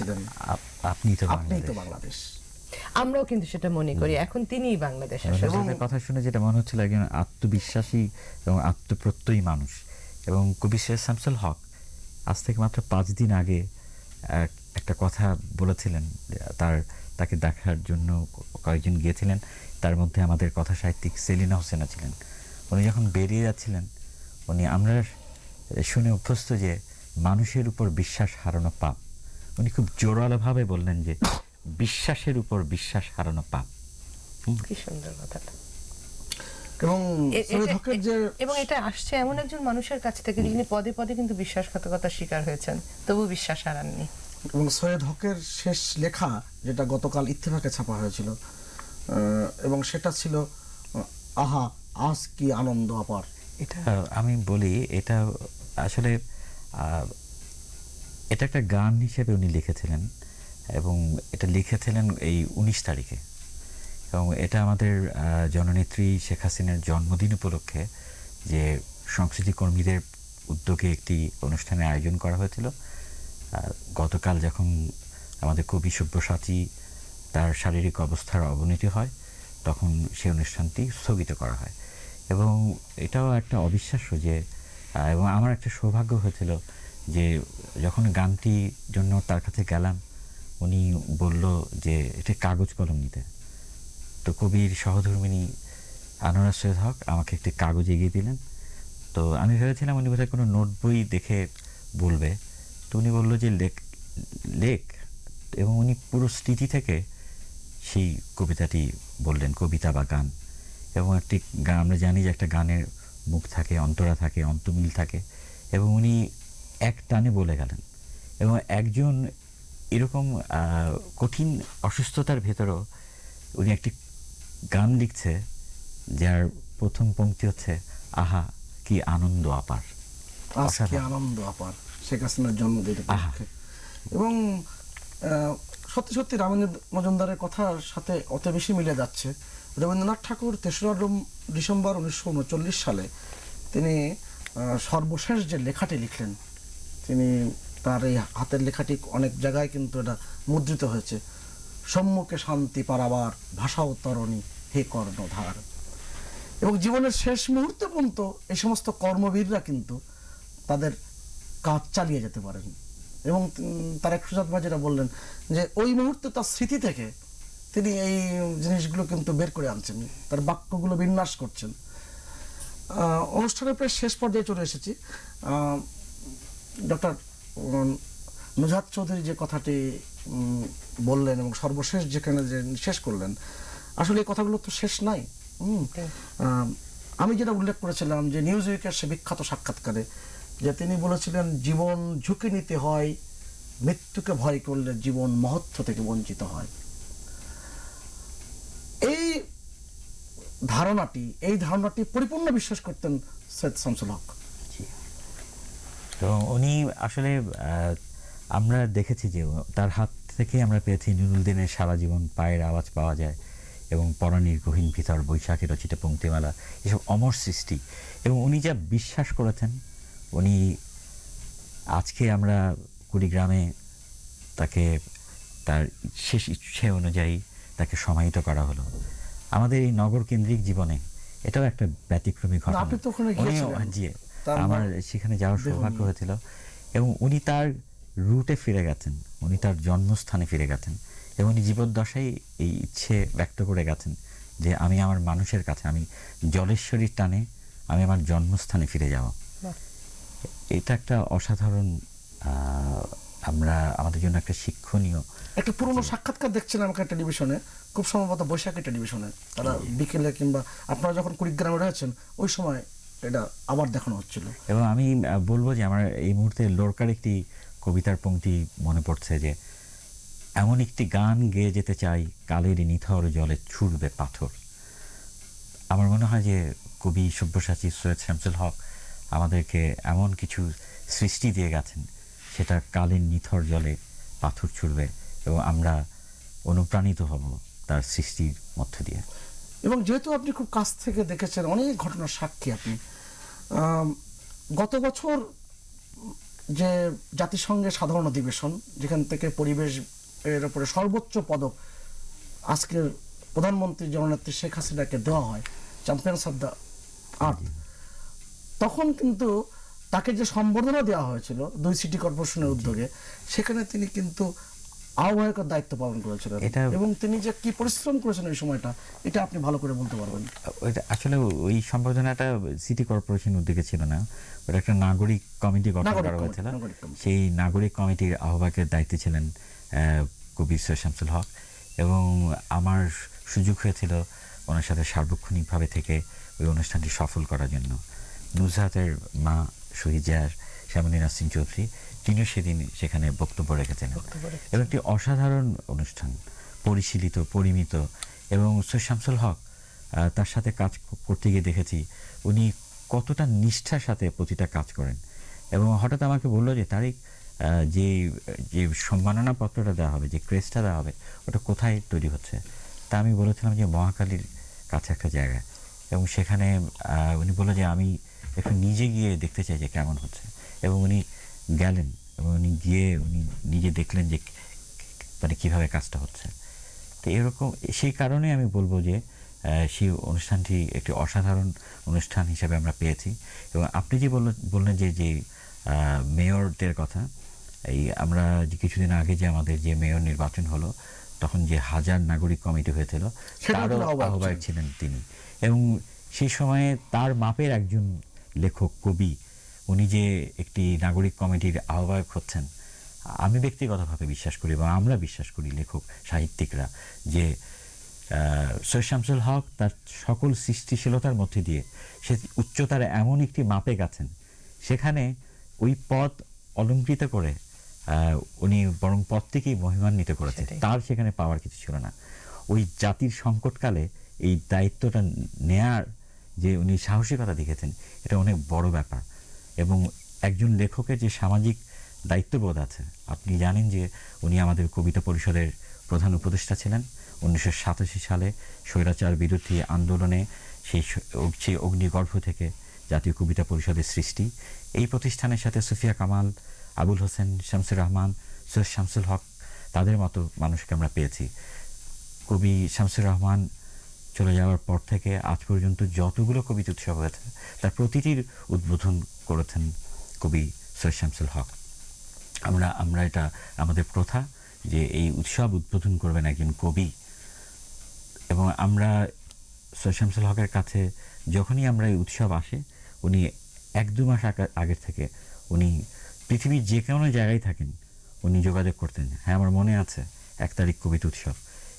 ছিলেন। আপনি তো আপনি তো বাংলাদেশ। আমরাও কিন্তু সেটা মনে করি এখন তিনিই বাংলাদেশ আসলে। কথা শুনে যেটা মনে হচ্ছিল একজন আত্মবিশ্বাসী এবং আত্মপ্রত্যয়ী মানুষ। এবং কবি শেখ শামসুল হক আজ থেকে মাত্র পাঁচ দিন আগে একটা কথা বলেছিলেন তার তাকে দেখার জন্য কয়েকজন গিয়েছিলেন। তার মধ্যে আমাদের কথা সাহিত্যিক সেলিনা হোসেনা ছিলেন। উনি যখন বেরিয়ে যাচ্ছিলেন উনি আমরা শুনে অভ্যস্ত যে মানুষের উপর বিশ্বাস হারানো পাপ উনি খুব জোরালোভাবে বললেন যে বিশ্বাসের উপর বিশ্বাস হারানো পাপ। কি সুন্দর কথাটা। এবং এটা- যে এবং এটা আসছে এমন একজন মানুষের কাছ থেকে যিনি পদে পদে কিন্তু বিশ্বাসঘাতকতার শিকার হয়েছেন। তবু বিশ্বাস হারাননি। এবং সৈয়দ হকের শেষ লেখা যেটা গতকাল ইত্তেফাকে ছাপা হয়েছিল আহ, এবং সেটা ছিল আহা আজ কি আনন্দ অপার। এটা আমি বলি এটা আসলে আহ, এটা একটা গান হিসেবে উনি লিখেছিলেন এবং এটা লিখেছিলেন এই উনিশ তারিখে। এবং এটা আমাদের জননেত্রী শেখ হাসিনার জন্মদিন উপলক্ষে যে সংস্কৃতি কর্মীদের উদ্যোগে একটি অনুষ্ঠানের আয়োজন করা হয়েছিল। গতকাল যখন আমাদের কবি সব্যসাচী তার শারীরিক অবস্থার অবনতি হয়, তখন সেই অনুষ্ঠানটি স্থগিত করা হয়। এবং এটাও একটা অবিশ্বাস্য যে এবং আমার একটা সৌভাগ্য হয়েছিল যে যখন গানটি জন্য তার কাছে গেলাম, উনি বলল যে এটা কাগজ কলম নিতে। তো কবির সহধর্মিনী আনোয়ারা সৈয়দ হক আমাকে একটি কাগজ এগিয়ে দিলেন। তো আমি ভেবেছিলাম উনি বোধহয় কোনো নোট বই দেখে বলবে। তো উনি বলল যে লেখ লেখ। এবং উনি পুরো স্মৃতি থেকে সেই কবিতাটি বললেন, কবিতা বা গান। এবং একটি আমরা জানি যে একটা গানের মুখ থাকে, অন্তরা থাকে, অন্তমিল থাকে। এবং উনি এক টানে বলে গেলেন। এবং একজন এরকম কঠিন অসুস্থতার ভেতরেও উনি একটি গান লিখছে যার প্রথম পংক্তি হচ্ছে আহা কি আনন্দ আপার। আজ কি অসাধারণ। আনন্দ অপার শেখ হাসিনার জন্মদিন এবং সত্যি সত্যি রামেন্দ্র মজুমদারের কথার সাথে অত বেশি মিলে যাচ্ছে। রবীন্দ্রনাথ ঠাকুর তেসরা ডিসেম্বর উনিশশো উনচল্লিশ সালে তিনি সর্বশেষ যে লেখাটি লিখলেন তার এই হাতের লেখাটি অনেক জায়গায় কিন্তু এটা মুদ্রিত হয়েছে। সম্মুখে শান্তি পারাবার ভাষা তরণী হে কর্ণধার। এবং জীবনের শেষ মুহূর্তে পর্যন্ত এই সমস্ত কর্মবীররা কিন্তু তাদের কাজ চালিয়ে যেতে পারেন। এবং তার এক সুজাত ভাই যেটা বললেন যে, ওই মুহূর্তে তার স্মৃতি থেকে তিনি এই জিনিসগুলো কিন্তু বের করে আনছেন, তার বাক্যগুলো বিন্যাস করছেন। অনুষ্ঠানের প্রায় শেষ পর্যায়ে চলে এসেছি। ডক্টর নুজাত চৌধুরী যে কথাটি বললেন এবং সর্বশেষ যেখানে যে শেষ করলেন আসলে এই কথাগুলো তো শেষ নাই। আমি যেটা উল্লেখ করেছিলাম যে নিউজ উইকের সে বিখ্যাত সাক্ষাৎকারে যে তিনি বলেছিলেন জীবন ঝুঁকি নিতে হয় মৃত্যুকে ভয় করলে জীবন মহত্ব থেকে বঞ্চিত হয়। এই ধারণাটি এই ধারণাটি পরিপূর্ণ বিশ্বাস করতেন সৈয়দ শামসুল হক। তো উনি আসলে আমরা দেখেছি যে তার হাত থেকে আমরা পেয়েছি নুরুলদিনের সারা জীবন পায়ের আওয়াজ পাওয়া যায় এবং পরাণীর গহীন ভিতর বৈশাখী রচিত পঙ্ক্তিমালা এসব অমর সৃষ্টি। এবং উনি যা বিশ্বাস করেছেন উনি আজকে আমরা কুড়িগ্রামে তাকে তার শেষ ইচ্ছে অনুযায়ী তাকে সমাহিত করা হলো। আমাদের এই নগর কেন্দ্রিক জীবনে এটাও একটা ব্যতিক্রমী ঘটনা। আমার সেখানে যাওয়ার সৌভাগ্য হয়েছিল এবং উনি তার রুটে ফিরে গেছেন। উনি তার জন্মস্থানে ফিরে গেছেন এবং উনি জীবদ্দশায় এই ইচ্ছে ব্যক্ত করে গেছেন যে আমি আমার মানুষের কাছে আমি জলেশ্বরীর টানে আমি আমার জন্মস্থানে ফিরে যাব। এটা একটা অসাধারণ আহ, আমরা আমাদের জন্য একটা শিক্ষণীয় একটা পুরনো সাক্ষাৎকার দেখছিলাম একটা টেলিভিশনে খুব সম্ভবত বৈশাখী টেলিভিশনে। তারা বিকেলে কিংবা আপনারা যখন কুড়িগ্রামে রয়েছেন ওই সময় এটা আবার দেখানো হচ্ছিল। এবং আমি বলব যে আমার এই মুহূর্তে লোরকার একটি কবিতার পংক্তি মনে পড়ছে যে এমন একটি গান গেয়ে যেতে চাই কালের নিথর জলে ছুড়বে পাথর। আমার মনে হয় যে কবি সব্যসাচী সৈয়দ শামসুল হক আমাদেরকে এমন কিছু সৃষ্টি দিয়ে গেছেন সেটা কালের নিথর জলে পাথর ছুড়বে এবং আমরা অনুপ্রাণিত হব তার সৃষ্টির মধ্য দিয়ে। এবং যেহেতু আপনি খুব কাছ থেকে দেখেছেন অনেক ঘটনার সাক্ষী আপনি। গত বছর যে জাতিসংঘের সাধারণ অধিবেশন, যেখান থেকে পরিবেশ এর উপরে সর্বোচ্চ পদক আজকের প্রধানমন্ত্রী জননেত্রী শেখ হাসিনাকে দেওয়া হয় চ্যাম্পিয়ন্স অফ দ্য আর্থ তখন কিন্তু তাকে যে সম্বর্ধনা দেওয়া হয়েছিল দুই সিটি কর্পোরেশনের উদ্যোগে, সেখানে তিনি কিন্তু আহ্বায়কের দায়িত্ব পালন করেছিলেন। এটা- এবং তিনি যে কি পরিশ্রম করেছেন ওই সময়টা এটা আপনি ভালো করে বলতে পারবেন। ওইটা আসলে ওই সম্পাদনাটা সিটি কর্পোরেশন উদ্যোগে ছিল না। ওটা একটা নাগরিক কমিটি গঠন করা হয়েছিল। সেই নাগরিক কমিটির আহ্বায়কের দায়িত্বে ছিলেন কবি সৈয়দ শামসুল হক। এবং আমার সুযোগ হয়েছিল ওনার সাথে সার্বক্ষণিকভাবে থেকে ওই অনুষ্ঠানটি সফল করার জন্য। নুজহাতের মা শহীদ জাহার শ্যামলী নাসিন চৌধুরী তিনিও সেদিন সেখানে বক্তব্য রেখেছেন। এবং একটি অসাধারণ অনুষ্ঠান পরিশীলিত পরিমিত এবং সৈয়দ শামসুল হক তার সাথে কাজ করতে গিয়ে দেখেছি উনি কতটা নিষ্ঠার সাথে প্রতিটা কাজ করেন। এবং হঠাৎ আমাকে বলল যে তারিক যে যে সম্মাননা পত্রটা দেওয়া হবে যে ক্রেসটা দেওয়া হবে ওটা কোথায় তৈরি হচ্ছে? তা আমি বলেছিলাম যে মহাকালীর কাছে একটা জায়গা এবং সেখানে উনি বলল যে আমি একটু নিজে গিয়ে দেখতে চাই যে কেমন হচ্ছে। এবং উনি গেলেন এবং উনি গিয়ে উনি নিজে দেখলেন যে মানে কীভাবে কাজটা হচ্ছে। তো এরকম সেই কারণে আমি বলব যে আহ, সেই অনুষ্ঠানটি একটি অসাধারণ অনুষ্ঠান হিসেবে আমরা পেয়েছি। এবং আপনি যে বললেন বললেন যে যে মেয়রদের কথা এই আমরা যে কিছুদিন আগে যে আমাদের যে মেয়র নির্বাচন হলো তখন যে হাজার নাগরিক কমিটি হয়েছিল তারও আহ্বায়ক। ছিলেন তিনি। এবং সেই সময়ে তার মাপের একজন লেখক কবি উনি যে একটি নাগরিক কমিটির আহ্বায়ক হচ্ছেন আমি ব্যক্তিগতভাবে বিশ্বাস করি এবং আমরা বিশ্বাস করি লেখক সাহিত্যিকরা যে সৈয়দ শামসুল হক তার সকল সৃষ্টিশীলতার মধ্যে দিয়ে সে উচ্চতার এমন একটি মাপে গেছেন। সেখানে ওই পদ অলঙ্কৃত করে উনি বরং পদটিকেই মহিমান্বিত করেছেন। তার সেখানে পাওয়ার কিছু ছিল না। ওই জাতির সংকটকালে এই দায়িত্বটা নেয়ার যে উনি সাহসিকতা দেখেছেন এটা অনেক বড় ব্যাপার। এবং একজন লেখকের যে সামাজিক দায়িত্ববোধ আছে, আপনি জানেন যে উনি আমাদের কবিতা পরিষদের প্রধান উপদেষ্টা ছিলেন। উনিশশো সাতাশি সালে স্বৈরাচার বিরোধী আন্দোলনে সেই সেই অগ্নিগর্ভ থেকে জাতীয় কবিতা পরিষদের সৃষ্টি। এই প্রতিষ্ঠানের সাথে সুফিয়া কামাল, আবুল হোসেন, শামসুর রহমান, সৈয়দ শামসুল হক, তাদের মতো মানুষকে আমরা পেয়েছি। কবি শামসুর রহমান চলে যাওয়ার পর থেকে আজ পর্যন্ত যতগুলো কবিতা উৎসব হয়েছে, তার প্রতিটির উদ্বোধন করেছেন কবি সৈয়দ শামসুল হক। আমরা আমরা এটা, আমাদের প্রথা যে এই উৎসব উদ্বোধন করবেন একজন কবি। এবং আমরা সৈয়দ শামসুল হকের কাছে যখনই আমরা এই উৎসব আসে, উনি এক দু মাস আগা- আগের থেকে উনি পৃথিবীর যে কোনো জায়গায় থাকেন, উনি যোগাযোগ করতেন। হ্যাঁ আমার মনে আছে এক তারিখ কবিতা উৎসব।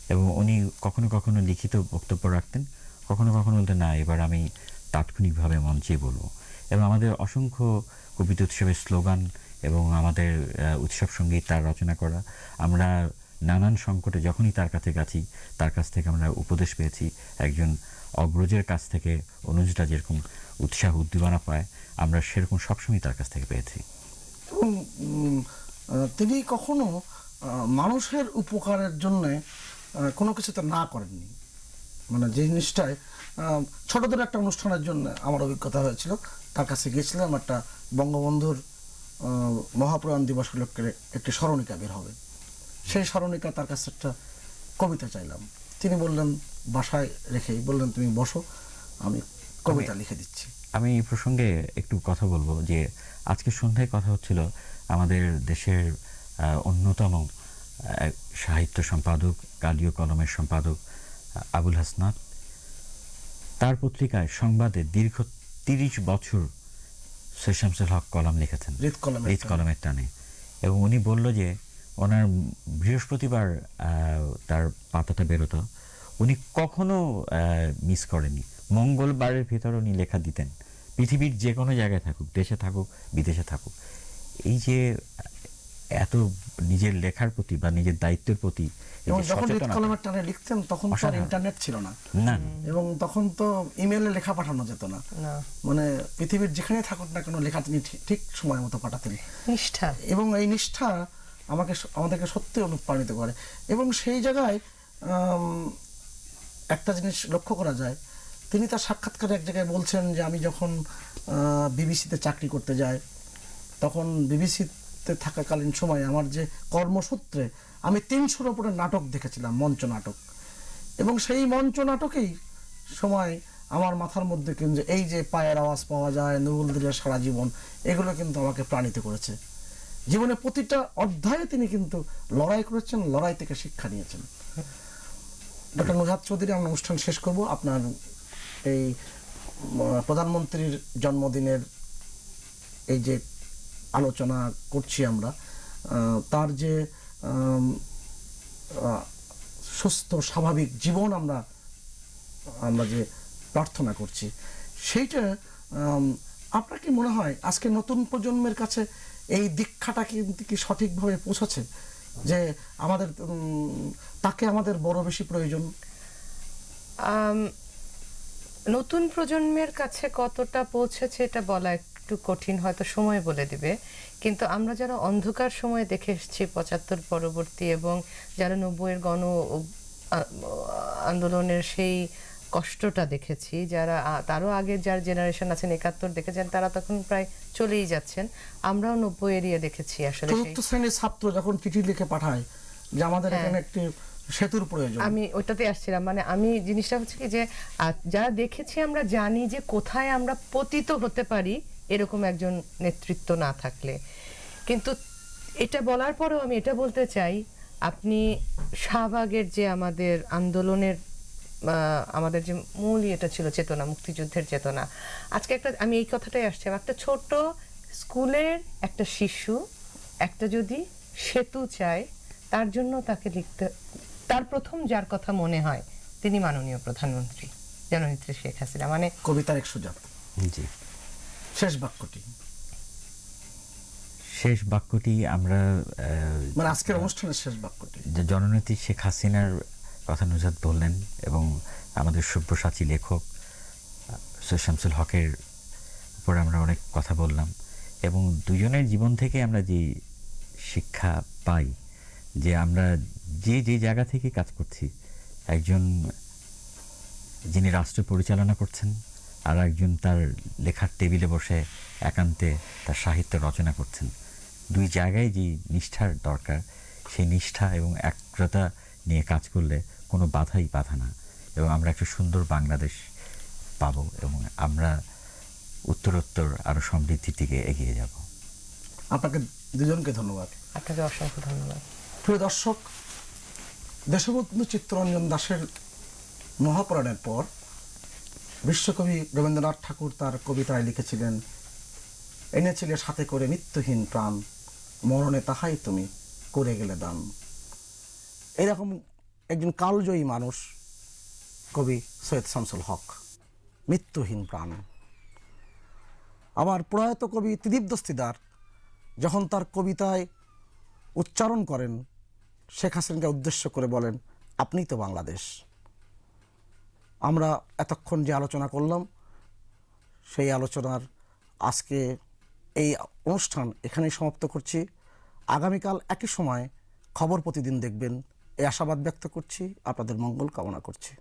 এবং উনি কখনো কখনো লিখিত বক্তব্য রাখতেন, কখনো কখনো বলতেন, না, এবার আমি তাৎক্ষণিকভাবে মঞ্চে বলব। এবং আমাদের অসংখ্য কবিতা উৎসবের স্লোগান এবং আমাদের উৎসব সংগীত তার রচনা করা। আমরা নানান সংকটে যখনই তার কাছে গেছি, তার কাছ থেকে আমরা উপদেশ পেয়েছি। একজন অগ্রজের কাছ থেকে অনুজটা যেরকম উৎসাহ, উদ্দীপনা পায়, আমরা সেরকম সবসময় তার কাছ থেকে পেয়েছি। তিনি কখনো মানুষের উপকারের জন্য কোনো কিছুতে না করেননি। মানে যে জিনিসটায় ছোটদের একটা অনুষ্ঠানের জন্য আমার অভিজ্ঞতা হয়েছিল। তার কাছে গিয়েছিলাম একটা বঙ্গবন্ধুর আহ, মহাপ্রয়াণ দিবস উপলক্ষে একটি স্মরণিকা বের হবে। সেই স্মরণিকা তার কাছে একটা কবিতা চাইলাম। তিনি বললেন বাসায় রেখেই। বললেন তুমি বসো আমি কবিতা লিখে দিচ্ছি। আমি এই প্রসঙ্গে একটু কথা বলব যে আজকে সন্ধ্যায় কথা হচ্ছিল আমাদের দেশের অন্যতম সাহিত্য সম্পাদক কালীয় কলমের সম্পাদক আবুল হাসনাত। তার পত্রিকায় সংবাদে দীর্ঘ তিরিশ বছর সৈয়দ শামসুল হক কলম লিখেছেন। হৃদ কলমের টানে। এবং উনি বলল যে ওনার বৃহস্পতিবার তার পাতাটা বেরোতো। উনি কখনো মিস করেনি মঙ্গলবারের ভিতর উনি লেখা দিতেন পৃথিবীর যে কোনো জায়গায় থাকুক দেশে থাকুক বিদেশে থাকুক। এই যে এত নিজের লেখার প্রতি বা নিজের দায়িত্বের প্রতি এবং যখন কলমের টানে লিখতেন তখন তো আর ইন্টারনেট ছিল না। না এবং তখন তো ইমেলে লেখা পাঠানো যেত না। না। মানে পৃথিবীর যেখানে থাকুক না কেন লেখা তিনি ঠিক- ঠিক সময় মতো পাঠাতেন। নিষ্ঠা। এবং এই নিষ্ঠা আমাকে আমাদেরকে সত্যি অনুপ্রাণিত করে। এবং সেই জায়গায় একটা জিনিস লক্ষ্য করা যায়। তিনি তার সাক্ষাৎকারে এক জায়গায় বলছেন যে আমি যখন বিবিসিতে চাকরি করতে যাই তখন বিবিসিতে থাকাকালীন সময়ে আমার যে কর্মসূত্রে আমি তিনশোর ওপরে নাটক দেখেছিলাম, মঞ্চ নাটক। এবং সেই মঞ্চ নাটকেই সময় আমার মাথার মধ্যে কিন্তু এই যে পায়ের আওয়াজ পাওয়া যায়, নুরুল দিনের সারা জীবন, এগুলো কিন্তু আমাকে প্রাণিত করেছে। জীবনে প্রতিটা অধ্যায়ে তিনি কিন্তু লড়াই করেছেন, লড়াই থেকে শিক্ষা নিয়েছেন। ডক্টর নুজাত চৌধুরী, আমরা অনুষ্ঠান শেষ করব। আপনার এই প্রধানমন্ত্রীর জন্মদিনের এই যে আলোচনা করছি আমরা তার যে সুস্থ, স্বাভাবিক জীবন আমরা আমরা যে প্রার্থনা করছি, সেইটা আপনার কি মনে হয় আজকে নতুন প্রজন্মের কাছে এই দীক্ষাটা কিন্তু কি সঠিকভাবে পৌঁছেছে যে আমাদের তাকে আমাদের বড় বেশি প্রয়োজন? নতুন প্রজন্মের কাছে কতটা পৌঁছেছে এটা বলা একটু কঠিন হয়তো সময় বলে দিবে। কিন্তু আমরা যারা অন্ধকার সময় দেখে এসেছি পঁচাত্তর পরবর্তী এবং যারা নব্বইয়ের গণ আন্দোলনের সেই কষ্টটা দেখেছি যারা তারও আগের যার জেনারেশন আছেন একাত্তর দেখেছেন তারা তখন প্রায় চলেই যাচ্ছেন। আমরাও নব্বই এরিয়া দেখেছি আসলে চতুর্থ শ্রেণির ছাত্র যখন চিঠি লিখে পাঠায় যে আমাদের হ্যাঁ। এখানে একটি সেতুর প্রয়োজন। আমি ওইটাতে আসছিলাম। মানে আমি জিনিসটা হচ্ছে কি যে যারা দেখেছি আমরা জানি যে কোথায় আমরা পতিত হতে পারি এরকম একজন নেতৃত্ব না থাকলে। কিন্তু এটা বলার পরেও আমি এটা বলতে চাই আপনি শাহবাগের যে আমাদের আন্দোলনের আমাদের যে মূল এটা ছিল চেতনা মুক্তিযুদ্ধের চেতনা আজকে একটা আমি এই কথাটাই আসছি একটা ছোট স্কুলের একটা শিশু একটা যদি সেতু চায় তার জন্য তাকে লিখতে তার প্রথম যার কথা মনে হয় তিনি মাননীয় প্রধানমন্ত্রী জননেত্রী শেখ হাসিনা মানে কবিতার এক সুযোগ জি। শেষ বাক্যটি। শেষ বাক্যটি আমরা মানে আজকের অনুষ্ঠানের শেষ বাক্যটি। যে জননেত্রী শেখ হাসিনার কথা নুজাত বললেন এবং আমাদের সব্যসাচী লেখক সৈয়দ শামসুল হকের উপর আমরা অনেক কথা বললাম এবং দুজনের জীবন থেকে আমরা যে শিক্ষা পাই যে আমরা যে যে জায়গা থেকে কাজ করছি একজন যিনি রাষ্ট্র পরিচালনা করছেন আর একজন তার লেখার টেবিলে বসে একান্তে তার সাহিত্য রচনা করছেন। দুই জায়গায় যে নিষ্ঠার দরকার সেই নিষ্ঠা এবং একাগ্রতা নিয়ে কাজ করলে কোনো বাধাই বাধা না এবং আমরা একটা সুন্দর বাংলাদেশ পাবো এবং আমরা উত্তরোত্তর আরও সমৃদ্ধির দিকে এগিয়ে যাব। আপনাকে দুজনকে ধন্যবাদ। আপনাকে অসংখ্য ধন্যবাদ। প্রিয় দর্শক দেশবন্ধু চিত্তরঞ্জন দাসের মহাপ্রাণের পর বিশ্বকবি রবীন্দ্রনাথ ঠাকুর তার কবিতায় লিখেছিলেন, এনেছিলে সাথে করে নিত্যহীন প্রাণ, মরণে তাহাই তুমি করে গেলে দান। এরকম একজন কালজয়ী মানুষ, কবি সৈয়দ শামসুল হক মৃত্যুহীন প্রাণ। আবার প্রয়াত কবি ত্রিদীপ দস্তিদার যখন তার কবিতায় উচ্চারণ করেন, শেখ হাসিনাকে উদ্দেশ্য করে বলেন আপনিই তো বাংলাদেশ। আমরা এতক্ষণ যে আলোচনা করলাম, সেই আলোচনার আজকে এই অনুষ্ঠান এখানেই সমাপ্ত করছি। আগামীকাল একই সময় খবর প্রতিদিন দেখবেন। এই আশাবাদ ব্যক্ত করছি। আপনাদের মঙ্গল কামনা করছি।